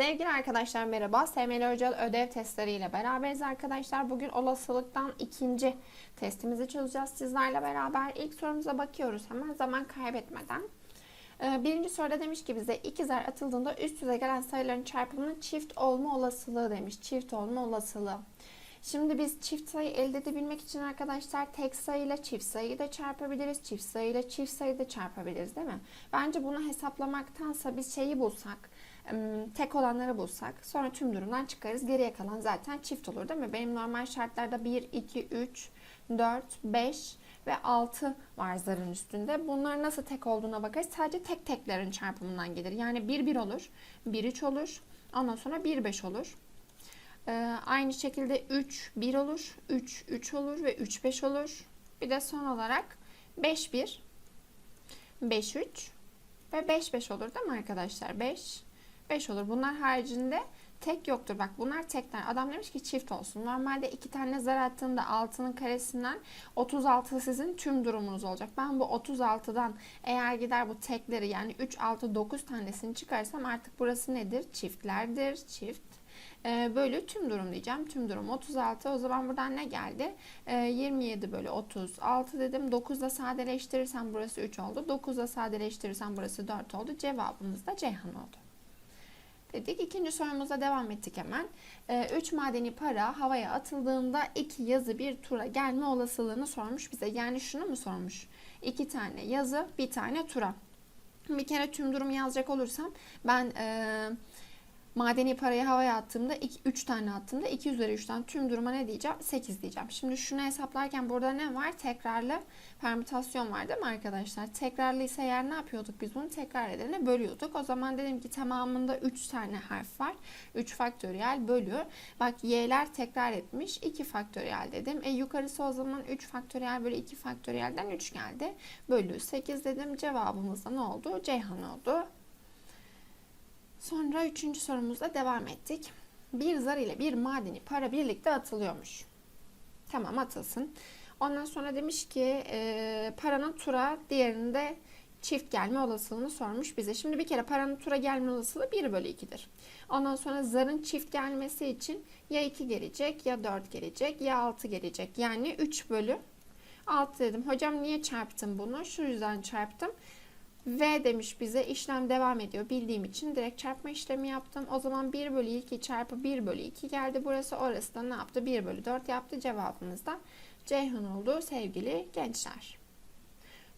Sevgili arkadaşlar merhaba. SML Hocalı ödev testleriyle beraberiz arkadaşlar. Bugün olasılıktan ikinci testimizi çözeceğiz sizlerle beraber. İlk sorumuza bakıyoruz hemen zaman kaybetmeden. Ee, Birinci soruda demiş ki bize ikizler atıldığında üst üste gelen sayıların çarpımının çift olma olasılığı demiş. Çift olma olasılığı. Şimdi biz çift sayı elde edebilmek için arkadaşlar tek sayıyla çift sayıyı da çarpabiliriz. Çift sayıyla çift sayıyı da çarpabiliriz değil mi? Bence bunu hesaplamaktansa biz şeyi bulsak, tek olanları bulsak sonra tüm durumdan çıkarız. Geriye kalan zaten çift olur değil mi? Benim normal şartlarda 1, 2, 3, 4, 5 ve 6 var zarın üstünde. Bunlar nasıl tek olduğuna bakarız. Sadece tek teklerin çarpımından gelir. Yani 1, 1 olur, 1, 3 olur. Ondan sonra 1, 5 olur. Ee, aynı şekilde 3 1 olur, 3 3 olur ve 3 5 olur. Bir de son olarak 5 1 5 3 ve 5 5 olur değil mi arkadaşlar? 5 5 olur. Bunlar haricinde tek yoktur. Bak bunlar tekler. Adam demiş ki çift olsun. Normalde iki tane zar attığında 6'nın karesinden 36 sizin tüm durumunuz olacak. Ben bu 36'dan eğer gider bu tekleri yani 3 6 9 tanesini çıkarsam artık burası nedir? Çiftlerdir. Çift e, bölü tüm durum diyeceğim. Tüm durum 36. O zaman buradan ne geldi? E, 27 bölü 36 dedim. 9 ile sadeleştirirsem burası 3 oldu. 9 ile sadeleştirirsem burası 4 oldu. Cevabımız da Ceyhan oldu. Dedik. İkinci sorumuza devam ettik hemen. 3 madeni para havaya atıldığında iki yazı bir tura gelme olasılığını sormuş bize. Yani şunu mu sormuş? İki tane yazı, bir tane tura. Bir kere tüm durumu yazacak olursam ben e, madeni parayı havaya attığımda 3 tane attığımda 2 üzeri 3'ten tüm duruma ne diyeceğim? 8 diyeceğim. Şimdi şunu hesaplarken burada ne var? Tekrarlı permütasyon var değil mi arkadaşlar? Tekrarlı ise eğer ne yapıyorduk biz bunu? Tekrar edene bölüyorduk. O zaman dedim ki tamamında 3 tane harf var. 3 faktöriyel bölü. Bak y'ler tekrar etmiş. 2 faktöriyel dedim. E yukarısı o zaman 3 faktöriyel bölü 2 faktöriyelden 3 geldi. Bölü 8 dedim. Cevabımız da ne oldu? Ceyhan oldu. Sonra üçüncü sorumuzla devam ettik. Bir zar ile bir madeni para birlikte atılıyormuş. Tamam atılsın. Ondan sonra demiş ki e, paranın tura diğerinde çift gelme olasılığını sormuş bize. Şimdi bir kere paranın tura gelme olasılığı 1 bölü 2'dir. Ondan sonra zarın çift gelmesi için ya 2 gelecek ya 4 gelecek ya 6 gelecek. Yani 3 bölü 6 dedim. Hocam niye çarptım bunu? Şu yüzden çarptım. V demiş bize işlem devam ediyor. Bildiğim için direkt çarpma işlemi yaptım. O zaman 1 bölü 2 çarpı 1 bölü 2 geldi. Burası orası da ne yaptı? 1 bölü 4 yaptı. Cevabımız da Ceyhan oldu sevgili gençler.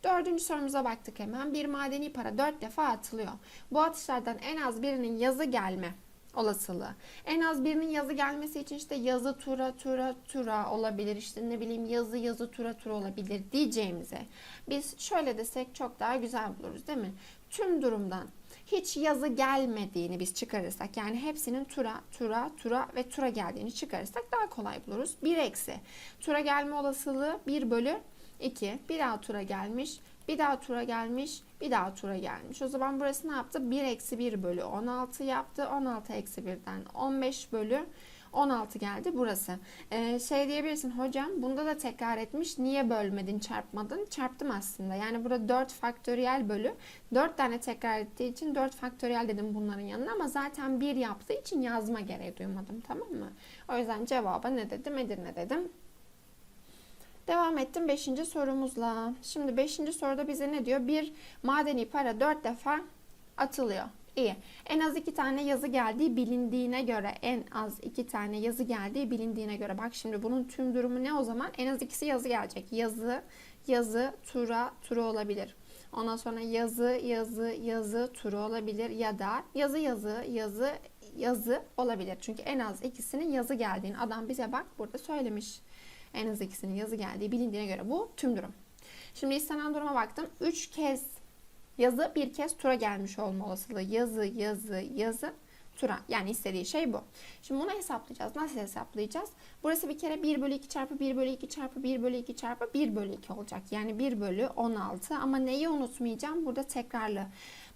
Dördüncü sorumuza baktık hemen. Bir madeni para 4 defa atılıyor. Bu atışlardan en az birinin yazı gelme olasılığı. En az birinin yazı gelmesi için işte yazı tura tura tura olabilir. İşte ne bileyim yazı yazı tura tura olabilir diyeceğimize. Biz şöyle desek çok daha güzel buluruz değil mi? Tüm durumdan hiç yazı gelmediğini biz çıkarırsak yani hepsinin tura, tura, tura ve tura geldiğini çıkarırsak daha kolay buluruz. 1 eksi. Tura gelme olasılığı 1 bölü 2. Bir daha tura gelmiş. Bir daha tura gelmiş. Bir daha tura gelmiş. O zaman burası ne yaptı? 1 eksi 1 bölü 16 yaptı. 16 eksi 1'den 15 bölü 16 geldi burası. Ee, şey diyebilirsin hocam bunda da tekrar etmiş. Niye bölmedin çarpmadın? Çarptım aslında. Yani burada 4 faktöriyel bölü 4 tane tekrar ettiği için 4 faktöriyel dedim bunların yanına ama zaten 1 yaptığı için yazma gereği duymadım tamam mı? O yüzden cevaba ne dedim? Edirne dedim. Devam ettim 5. sorumuzla. Şimdi 5. soruda bize ne diyor? Bir madeni para 4 defa atılıyor. İyi. En az 2 tane yazı geldiği bilindiğine göre en az 2 tane yazı geldiği bilindiğine göre bak şimdi bunun tüm durumu ne o zaman? En az ikisi yazı gelecek. Yazı, yazı, tura, tura olabilir. Ondan sonra yazı, yazı, yazı, tura olabilir ya da yazı, yazı, yazı, yazı olabilir. Çünkü en az ikisinin yazı geldiğini adam bize bak burada söylemiş. En az ikisinin yazı geldiği bilindiğine göre bu tüm durum. Şimdi istenen duruma baktım. 3 kez yazı bir kez tura gelmiş olma olasılığı. Yazı, yazı, yazı, tura. Yani istediği şey bu. Şimdi bunu hesaplayacağız. Nasıl hesaplayacağız? Burası bir kere 1 bölü 2 çarpı 1 bölü 2 çarpı 1 bölü 2 çarpı 1 bölü 2 olacak. Yani 1 bölü 16 ama neyi unutmayacağım? Burada tekrarlı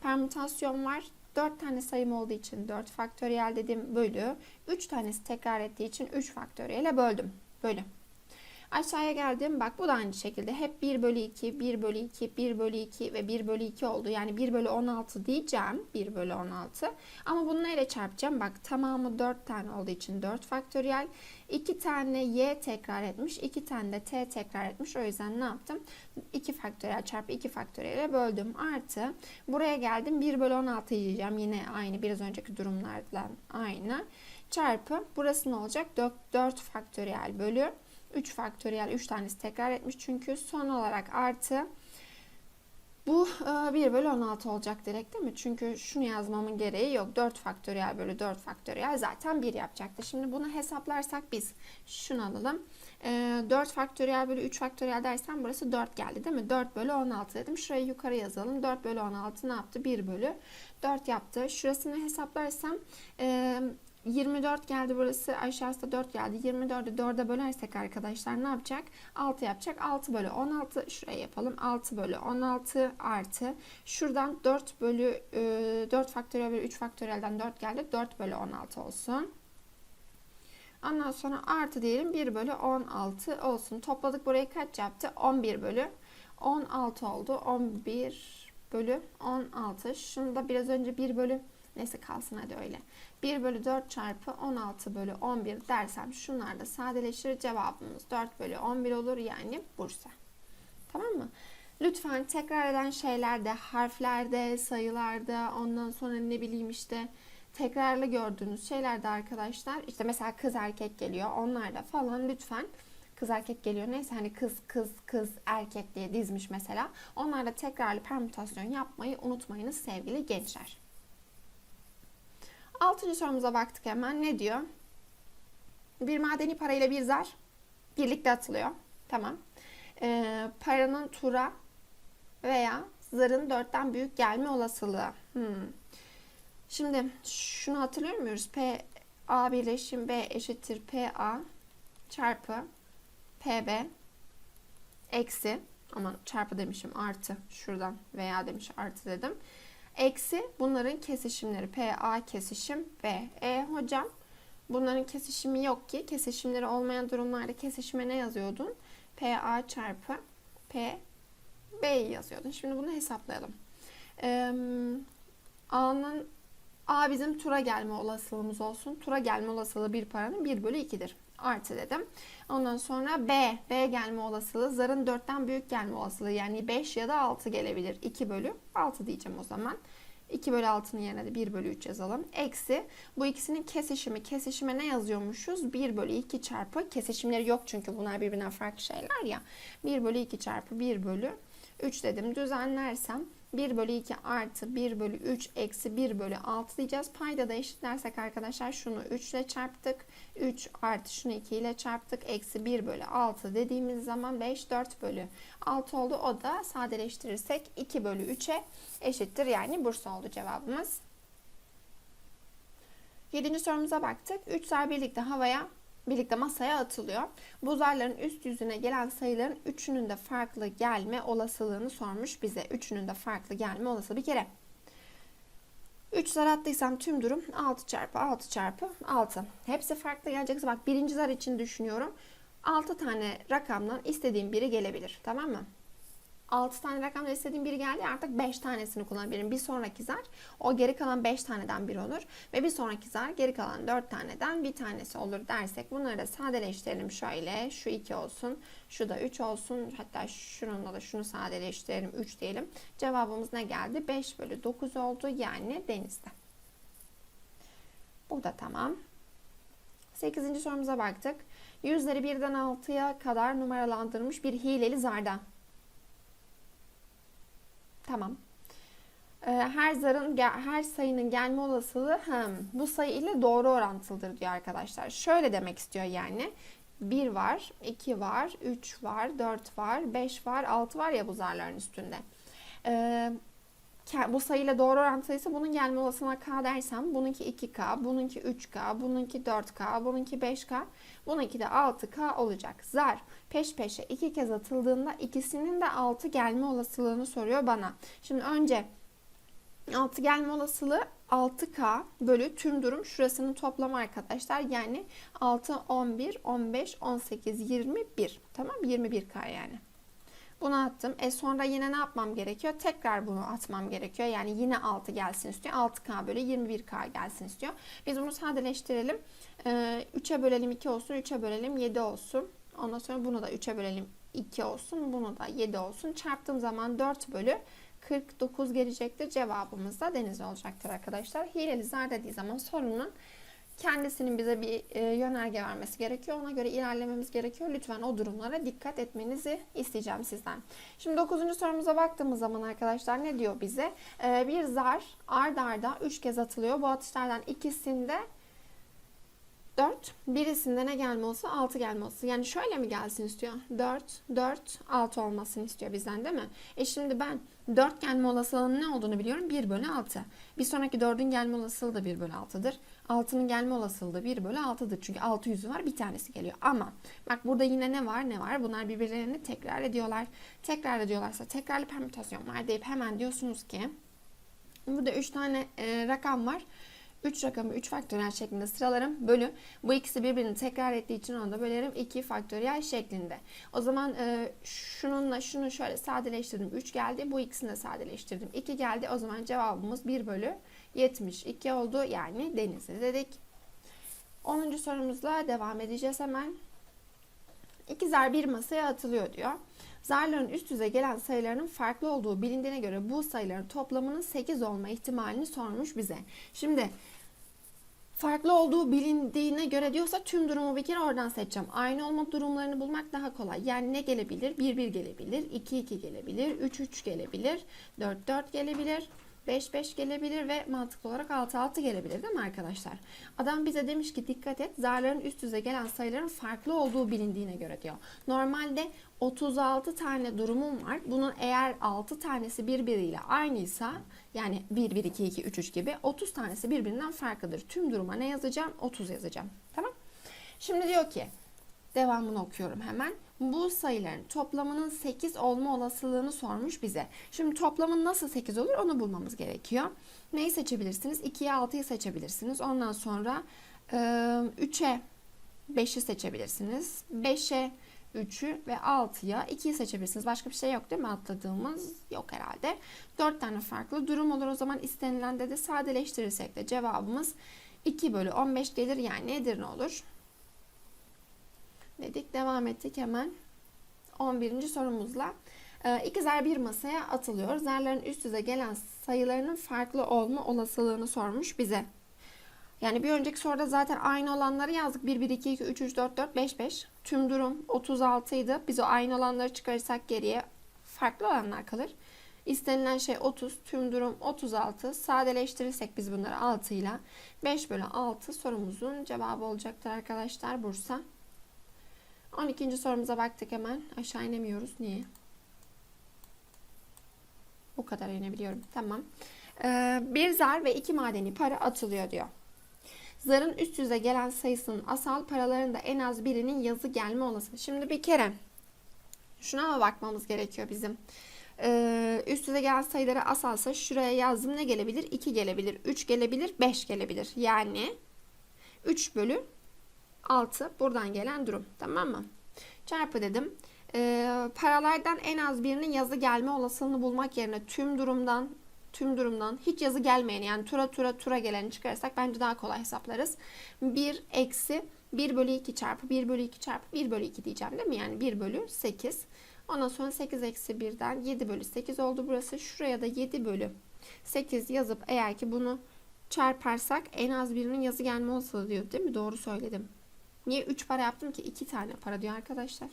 permütasyon var. 4 tane sayım olduğu için 4 faktöriyel dedim bölü. 3 tanesi tekrar ettiği için 3 faktöriyele böldüm. Bölü. Aşağıya geldim. Bak bu da aynı şekilde. Hep 1 bölü 2, 1 bölü 2, 1 bölü 2 ve 1 bölü 2 oldu. Yani 1 bölü 16 diyeceğim. 1 bölü 16. Ama bunu neyle çarpacağım? Bak tamamı 4 tane olduğu için 4 faktöriyel. 2 tane y tekrar etmiş. 2 tane de t tekrar etmiş. O yüzden ne yaptım? 2 faktöriyel çarpı 2 faktöriyele böldüm. Artı buraya geldim. 1 bölü 16 diyeceğim. Yine aynı biraz önceki durumlardan aynı. Çarpı burası ne olacak? 4, 4 faktöriyel bölü 3 faktöriyel 3 tanesi tekrar etmiş çünkü son olarak artı bu 1 bölü 16 olacak direkt değil mi? Çünkü şunu yazmamın gereği yok. 4 faktöriyel bölü 4 faktöriyel zaten 1 yapacaktı. Şimdi bunu hesaplarsak biz şunu alalım. 4 faktöriyel bölü 3 faktöriyel dersen burası 4 geldi değil mi? 4 bölü 16 dedim. Şurayı yukarı yazalım. 4 bölü 16 ne yaptı? 1 bölü 4 yaptı. Şurasını hesaplarsam 24 geldi burası aşağısı da 4 geldi. 24'ü 4'e bölersek arkadaşlar ne yapacak? 6 yapacak. 6 bölü 16 şuraya yapalım. 6 bölü 16 artı şuradan 4 bölü 4 faktöriyel bölü 3 faktöriyelden 4 geldi. 4 bölü 16 olsun. Ondan sonra artı diyelim 1 bölü 16 olsun. Topladık burayı kaç yaptı? 11 bölü 16 oldu. 11 bölü 16. Şunu da biraz önce 1 bölü Neyse kalsın hadi öyle. 1 bölü 4 çarpı 16 bölü 11 dersem şunlar da sadeleşir. Cevabımız 4 bölü 11 olur yani Bursa. Tamam mı? Lütfen tekrar eden şeylerde, harflerde, sayılarda, ondan sonra ne bileyim işte tekrarlı gördüğünüz şeylerde arkadaşlar işte mesela kız erkek geliyor onlarda falan lütfen kız erkek geliyor neyse hani kız kız kız erkek diye dizmiş mesela onlarda tekrarlı permütasyon yapmayı unutmayınız sevgili gençler. Altıncı sorumuza baktık hemen. Ne diyor? Bir madeni parayla bir zar birlikte atılıyor. Tamam. Ee, paranın tura veya zarın dörtten büyük gelme olasılığı. Hmm. Şimdi şunu hatırlıyor muyuz? P A birleşim B eşittir P A çarpı P B eksi ama çarpı demişim artı şuradan veya demiş artı dedim. Eksi bunların kesişimleri PA kesişim B. E hocam bunların kesişimi yok ki. Kesişimleri olmayan durumlarda kesişime ne yazıyordun? PA çarpı P B'yi yazıyordun. Şimdi bunu hesaplayalım. Ee, A'nın A bizim tura gelme olasılığımız olsun. Tura gelme olasılığı bir paranın 1 bölü 2'dir. Artı dedim. Ondan sonra B. B gelme olasılığı zarın 4'ten büyük gelme olasılığı. Yani 5 ya da 6 gelebilir. 2 bölü 6 diyeceğim o zaman. 2 bölü 6'nın yerine de 1 bölü 3 yazalım. Eksi bu ikisinin kesişimi. Kesişime ne yazıyormuşuz? 1 bölü 2 çarpı. Kesişimleri yok çünkü bunlar birbirinden farklı şeyler ya. 1 bölü 2 çarpı 1 bölü 3 dedim. Düzenlersem 1 bölü 2 artı 1 bölü 3 eksi 1 bölü 6 diyeceğiz. Payda da eşitlersek arkadaşlar şunu 3 ile çarptık. 3 artı şunu 2 ile çarptık. Eksi 1 bölü 6 dediğimiz zaman 5 4 bölü 6 oldu. O da sadeleştirirsek 2 bölü 3'e eşittir. Yani Bursa oldu cevabımız. Yedinci sorumuza baktık. 3 zar birlikte havaya birlikte masaya atılıyor. Bu zarların üst yüzüne gelen sayıların üçünün de farklı gelme olasılığını sormuş bize. Üçünün de farklı gelme olasılığı bir kere. 3 zar attıysam tüm durum 6 çarpı 6 çarpı 6. Hepsi farklı gelecekse bak birinci zar için düşünüyorum. 6 tane rakamdan istediğim biri gelebilir. Tamam mı? 6 tane rakamda istediğim biri geldi artık 5 tanesini kullanabilirim. Bir sonraki zar o geri kalan 5 taneden biri olur. Ve bir sonraki zar geri kalan 4 taneden bir tanesi olur dersek bunları da sadeleştirelim şöyle. Şu 2 olsun. Şu da 3 olsun. Hatta şununla da şunu sadeleştirelim 3 diyelim. Cevabımız ne geldi? 5 bölü 9 oldu. Yani denizde. Bu da tamam. 8. sorumuza baktık. Yüzleri birden 6'ya kadar numaralandırılmış bir hileli zarda Tamam. Ee, her zarın her sayının gelme olasılığı hem bu sayı ile doğru orantılıdır diyor arkadaşlar. Şöyle demek istiyor yani. 1 var, 2 var, 3 var, 4 var, 5 var, 6 var ya bu zarların üstünde. Ee, bu sayıyla doğru orantılıysa bunun gelme olasılığına k dersem bununki 2k, bununki 3k, bununki 4k, bununki 5k, bununki de 6k olacak. Zar peş peşe iki kez atıldığında ikisinin de 6 gelme olasılığını soruyor bana. Şimdi önce 6 gelme olasılığı 6K bölü tüm durum şurasının toplamı arkadaşlar. Yani 6, 11, 15, 18, 21. Tamam 21K yani. Bunu attım. E sonra yine ne yapmam gerekiyor? Tekrar bunu atmam gerekiyor. Yani yine 6 gelsin istiyor. 6K bölü 21K gelsin istiyor. Biz bunu sadeleştirelim. Ee, 3'e bölelim 2 olsun. 3'e bölelim 7 olsun. Ondan sonra bunu da 3'e bölelim 2 olsun. Bunu da 7 olsun. Çarptığım zaman 4 bölü 49 gelecektir. Cevabımız da deniz olacaktır arkadaşlar. Hileli zar dediği zaman sorunun kendisinin bize bir e, yönerge vermesi gerekiyor. Ona göre ilerlememiz gerekiyor. Lütfen o durumlara dikkat etmenizi isteyeceğim sizden. Şimdi 9. sorumuza baktığımız zaman arkadaşlar ne diyor bize? E, bir zar ard arda 3 kez atılıyor. Bu atışlardan ikisinde 4. Birisinde ne gelme olsa 6 gelme olsa. Yani şöyle mi gelsin istiyor? 4, 4, 6 olmasını istiyor bizden değil mi? E şimdi ben 4 gelme olasılığının ne olduğunu biliyorum. 1 bölü 6. Bir sonraki 4'ün gelme olasılığı da 1 bölü 6'dır. 6'nın gelme olasılığı da 1 bölü 6'dır. Çünkü 6 yüzü var bir tanesi geliyor. Ama bak burada yine ne var ne var? Bunlar birbirlerini tekrar ediyorlar. Tekrar ediyorlarsa tekrarlı permütasyon var deyip hemen diyorsunuz ki burada 3 tane e, rakam var. 3 rakamı 3 faktöriyel şeklinde sıralarım. Bölü. Bu ikisi birbirini tekrar ettiği için onu da bölerim 2 faktöriyel şeklinde. O zaman e, şununla şunu şöyle sadeleştirdim. 3 geldi. Bu ikisini de sadeleştirdim. 2 geldi. O zaman cevabımız 1 bölü 72 oldu. Yani denizli dedik. 10. sorumuzla devam edeceğiz hemen. İki zar bir masaya atılıyor diyor. Zarların üst yüze gelen sayılarının farklı olduğu bilindiğine göre bu sayıların toplamının 8 olma ihtimalini sormuş bize. Şimdi farklı olduğu bilindiğine göre diyorsa tüm durumu bir kere oradan seçeceğim. Aynı olma durumlarını bulmak daha kolay. Yani ne gelebilir? 1 1 gelebilir, 2 2 gelebilir, 3 3 gelebilir, 4 4 gelebilir. 5 5 gelebilir ve mantıklı olarak 6 6 gelebilir değil mi arkadaşlar? Adam bize demiş ki dikkat et zarların üst yüze gelen sayıların farklı olduğu bilindiğine göre diyor. Normalde 36 tane durumum var. Bunun eğer 6 tanesi birbiriyle aynıysa yani 1 1 2 2 3 3 gibi 30 tanesi birbirinden farklıdır. Tüm duruma ne yazacağım? 30 yazacağım. Tamam? Şimdi diyor ki devamını okuyorum hemen bu sayıların toplamının 8 olma olasılığını sormuş bize. Şimdi toplamın nasıl 8 olur onu bulmamız gerekiyor. Neyi seçebilirsiniz? 2'ye 6'yı seçebilirsiniz. Ondan sonra 3'e 5'i seçebilirsiniz. 5'e 3'ü ve 6'ya 2'yi seçebilirsiniz. Başka bir şey yok değil mi? Atladığımız yok herhalde. 4 tane farklı durum olur. O zaman istenilen de de sadeleştirirsek de cevabımız 2 bölü 15 gelir. Yani nedir ne olur? Dedik. Devam ettik hemen 11. sorumuzla. Ee, iki zar bir masaya atılıyor. Zarların üst yüze gelen sayılarının farklı olma olasılığını sormuş bize. Yani bir önceki soruda zaten aynı olanları yazdık. 1, 1, 2, 2, 3, 3, 4, 4, 5, 5. Tüm durum 36 idi. Biz o aynı olanları çıkarırsak geriye farklı olanlar kalır. İstenilen şey 30, tüm durum 36. Sadeleştirirsek biz bunları 6 ile 5 bölü 6 sorumuzun cevabı olacaktır arkadaşlar Bursa. 12. sorumuza baktık hemen. Aşağı inemiyoruz. Niye? Bu kadar inebiliyorum. Tamam. Ee, bir zar ve iki madeni para atılıyor diyor. Zarın üst yüze gelen sayısının asal paralarında en az birinin yazı gelme olası. Şimdi bir kere şuna mı bakmamız gerekiyor bizim? Ee, üst yüze gelen sayıları asalsa şuraya yazdım ne gelebilir? 2 gelebilir, 3 gelebilir, 5 gelebilir. Yani 3 bölü 6 buradan gelen durum. Tamam mı? Çarpı dedim. Ee, paralardan en az birinin yazı gelme olasılığını bulmak yerine tüm durumdan tüm durumdan hiç yazı gelmeyeni yani tura tura tura geleni çıkarırsak bence daha kolay hesaplarız. 1 eksi 1 bölü 2 çarpı 1 bölü 2 çarpı 1 bölü 2 diyeceğim değil mi? Yani 1 bölü 8. Ondan sonra 8 eksi 1'den 7 bölü 8 oldu burası. Şuraya da 7 bölü 8 yazıp eğer ki bunu çarparsak en az birinin yazı gelme olasılığı diyor değil mi? Doğru söyledim. Niye 3 para yaptım ki? 2 tane para diyor arkadaşlar.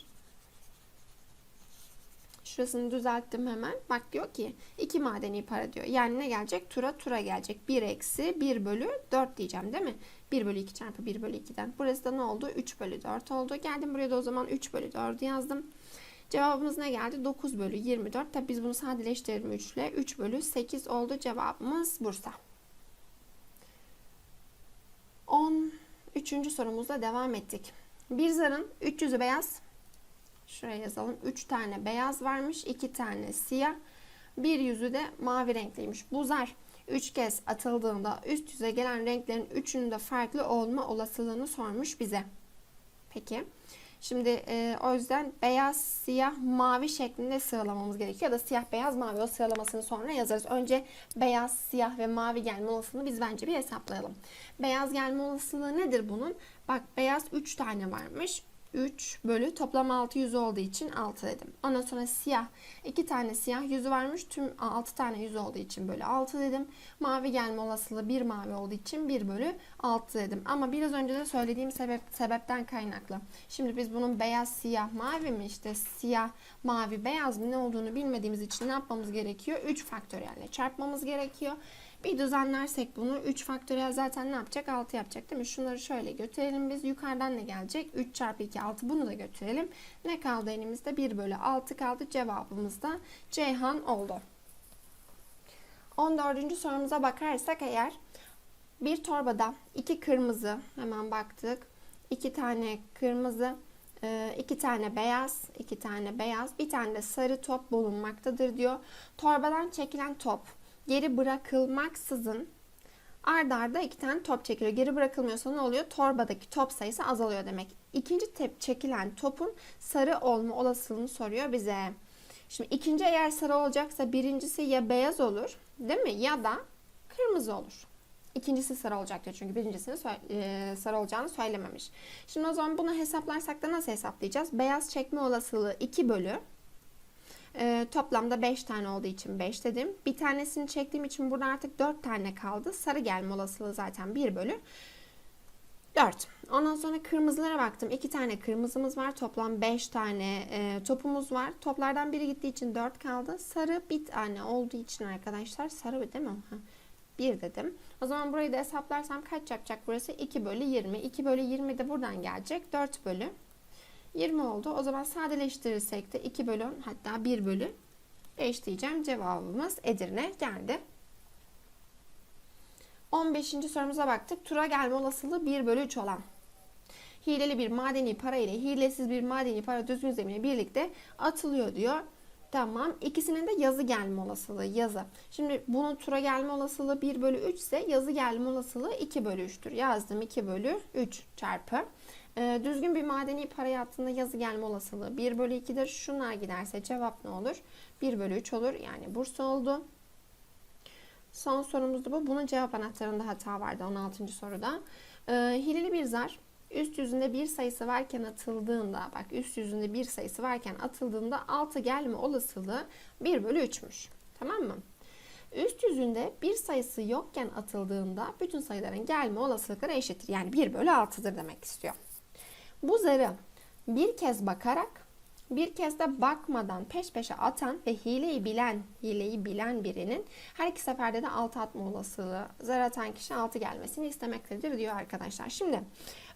Şurasını düzelttim hemen. Bak diyor ki 2 madeni para diyor. Yani ne gelecek? Tura tura gelecek. 1 eksi 1 bölü 4 diyeceğim değil mi? 1 bölü 2 çarpı 1 bölü 2'den. Burası da ne oldu? 3 bölü 4 oldu. Geldim buraya da o zaman 3 bölü 4'ü yazdım. Cevabımız ne geldi? 9 bölü 24. Tabi biz bunu sadeleştirelim 3 ile. 3 bölü 8 oldu. Cevabımız Bursa. 10 Üçüncü sorumuzla devam ettik. Bir zarın 300'ü beyaz. Şuraya yazalım. 3 tane beyaz varmış. 2 tane siyah. Bir yüzü de mavi renkliymiş. Bu zar 3 kez atıldığında üst yüze gelen renklerin üçünün de farklı olma olasılığını sormuş bize. Peki. Şimdi e, o yüzden beyaz, siyah, mavi şeklinde sıralamamız gerekiyor. Ya da siyah, beyaz, mavi o sıralamasını sonra yazarız. Önce beyaz, siyah ve mavi gelme olasılığını biz bence bir hesaplayalım. Beyaz gelme olasılığı nedir bunun? Bak beyaz 3 tane varmış. 3 bölü toplam 6 yüzü olduğu için 6 dedim. Ondan sonra siyah 2 tane siyah yüzü varmış. Tüm 6 tane yüz olduğu için bölü 6 dedim. Mavi gelme olasılığı 1 mavi olduğu için 1 bölü 6 dedim. Ama biraz önce de söylediğim sebep, sebepten kaynaklı. Şimdi biz bunun beyaz siyah mavi mi işte siyah mavi beyaz mı ne olduğunu bilmediğimiz için ne yapmamız gerekiyor? 3 faktöriyelle çarpmamız gerekiyor. Bir düzenlersek bunu 3 faktöriyel zaten ne yapacak? 6 yapacak değil mi? Şunları şöyle götürelim biz. Yukarıdan ne gelecek? 3 çarpı 2 6 bunu da götürelim. Ne kaldı elimizde? 1 bölü 6 kaldı. Cevabımız da Ceyhan oldu. 14. sorumuza bakarsak eğer bir torbada iki kırmızı hemen baktık. iki tane kırmızı, e, iki tane beyaz, iki tane beyaz, bir tane de sarı top bulunmaktadır diyor. Torbadan çekilen top geri bırakılmaksızın ardarda arda iki tane top çekiliyor. Geri bırakılmıyorsa ne oluyor? Torbadaki top sayısı azalıyor demek. İkinci tep çekilen topun sarı olma olasılığını soruyor bize. Şimdi ikinci eğer sarı olacaksa birincisi ya beyaz olur değil mi? Ya da kırmızı olur. İkincisi sarı olacaktır çünkü birincisinin e, sarı olacağını söylememiş. Şimdi o zaman bunu hesaplarsak da nasıl hesaplayacağız? Beyaz çekme olasılığı 2 bölü e, toplamda 5 tane olduğu için 5 dedim. Bir tanesini çektiğim için burada artık 4 tane kaldı. Sarı gelme olasılığı zaten 1 bölü 4. Ondan sonra kırmızılara baktım. 2 tane kırmızımız var. Toplam 5 tane e, topumuz var. Toplardan biri gittiği için 4 kaldı. Sarı bir tane olduğu için arkadaşlar. Sarı değil mi? Ha. 1 dedim. O zaman burayı da hesaplarsam kaç yapacak burası? 2 bölü 20. 2 bölü 20 de buradan gelecek. 4 bölü 20 oldu. O zaman sadeleştirirsek de 2 bölü 10 hatta 1 bölü 5 diyeceğim. Cevabımız Edirne geldi. 15. sorumuza baktık. Tura gelme olasılığı 1 bölü 3 olan. Hileli bir madeni para ile hilesiz bir madeni para düzgün zemine birlikte atılıyor diyor. Tamam. İkisinin de yazı gelme olasılığı yazı. Şimdi bunun tura gelme olasılığı 1 bölü 3 ise yazı gelme olasılığı 2 bölü 3'tür. Yazdım 2 bölü 3 çarpı. Ee, düzgün bir madeni para yattığında yazı gelme olasılığı 1 bölü 2'dir. Şunlar giderse cevap ne olur? 1 bölü 3 olur. Yani Bursa oldu. Son sorumuz da bu. Bunun cevap anahtarında hata vardı 16. soruda. Ee, hileli bir zar üst yüzünde bir sayısı varken atıldığında bak üst yüzünde bir sayısı varken atıldığında 6 gelme olasılığı 1 bölü 3'müş. Tamam mı? Üst yüzünde bir sayısı yokken atıldığında bütün sayıların gelme olasılıkları eşittir. Yani 1 bölü 6'dır demek istiyor. Bu zarı bir kez bakarak bir kez de bakmadan peş peşe atan ve hileyi bilen, hileyi bilen birinin her iki seferde de altı atma olasılığı zar atan kişi altı gelmesini istemektedir diyor arkadaşlar. Şimdi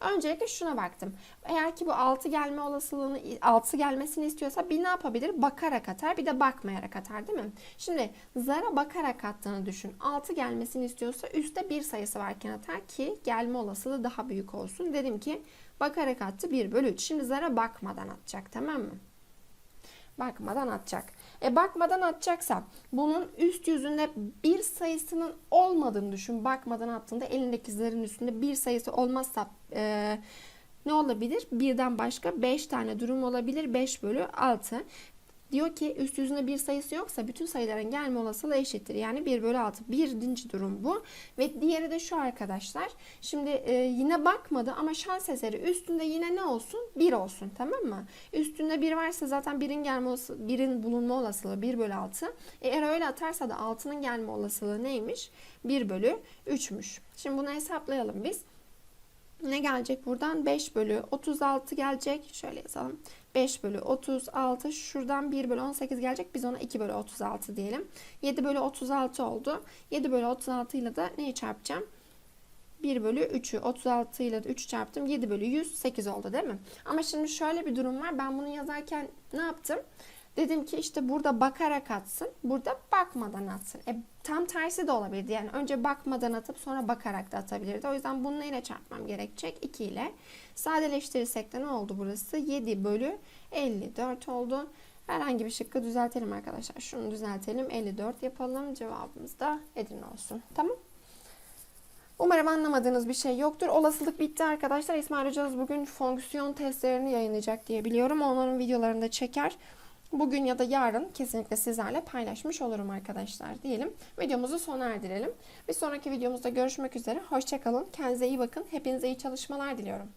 öncelikle şuna baktım. Eğer ki bu altı gelme olasılığını altı gelmesini istiyorsa bir ne yapabilir? Bakarak atar bir de bakmayarak atar değil mi? Şimdi zara bakarak attığını düşün. Altı gelmesini istiyorsa üstte bir sayısı varken atar ki gelme olasılığı daha büyük olsun. Dedim ki Bakarak attı 1 bölü 3. Şimdi zara bakmadan atacak tamam mı? Bakmadan atacak. E bakmadan atacaksa bunun üst yüzünde bir sayısının olmadığını düşün. Bakmadan attığında elindeki zarın üstünde bir sayısı olmazsa e, ne olabilir? Birden başka 5 tane durum olabilir. 5 bölü 6. Diyor ki üst yüzünde bir sayısı yoksa bütün sayıların gelme olasılığı eşittir. Yani 1 bölü 6. Birinci durum bu. Ve diğeri de şu arkadaşlar. Şimdi e, yine bakmadı ama şans eseri üstünde yine ne olsun? 1 olsun tamam mı? Üstünde 1 varsa zaten 1'in gelme olasılığı, 1'in bulunma olasılığı 1 bölü 6. E, eğer öyle atarsa da 6'nın gelme olasılığı neymiş? 1 bölü 3'müş. Şimdi bunu hesaplayalım biz. Ne gelecek buradan? 5 bölü 36 gelecek. Şöyle yazalım. 5 bölü 36. Şuradan 1 bölü 18 gelecek. Biz ona 2 bölü 36 diyelim. 7 bölü 36 oldu. 7 bölü 36 ile de neyi çarpacağım? 1 bölü 3'ü 36 ile de 3 çarptım. 7 bölü 108 oldu değil mi? Ama şimdi şöyle bir durum var. Ben bunu yazarken ne yaptım? Dedim ki işte burada bakarak atsın. Burada bakmadan atsın. E, tam tersi de olabilirdi. Yani önce bakmadan atıp sonra bakarak da atabilirdi. O yüzden bunu neyle çarpmam gerekecek? 2 ile. Sadeleştirirsek de ne oldu burası? 7 bölü 54 oldu. Herhangi bir şıkkı düzeltelim arkadaşlar. Şunu düzeltelim. 54 yapalım. Cevabımız da Edirne olsun. Tamam. Umarım anlamadığınız bir şey yoktur. Olasılık bitti arkadaşlar. İsmail hocamız bugün fonksiyon testlerini yayınlayacak diye biliyorum. Onların videolarını da çeker. Bugün ya da yarın kesinlikle sizlerle paylaşmış olurum arkadaşlar diyelim. Videomuzu sona erdirelim. Bir sonraki videomuzda görüşmek üzere. Hoşçakalın. Kendinize iyi bakın. Hepinize iyi çalışmalar diliyorum.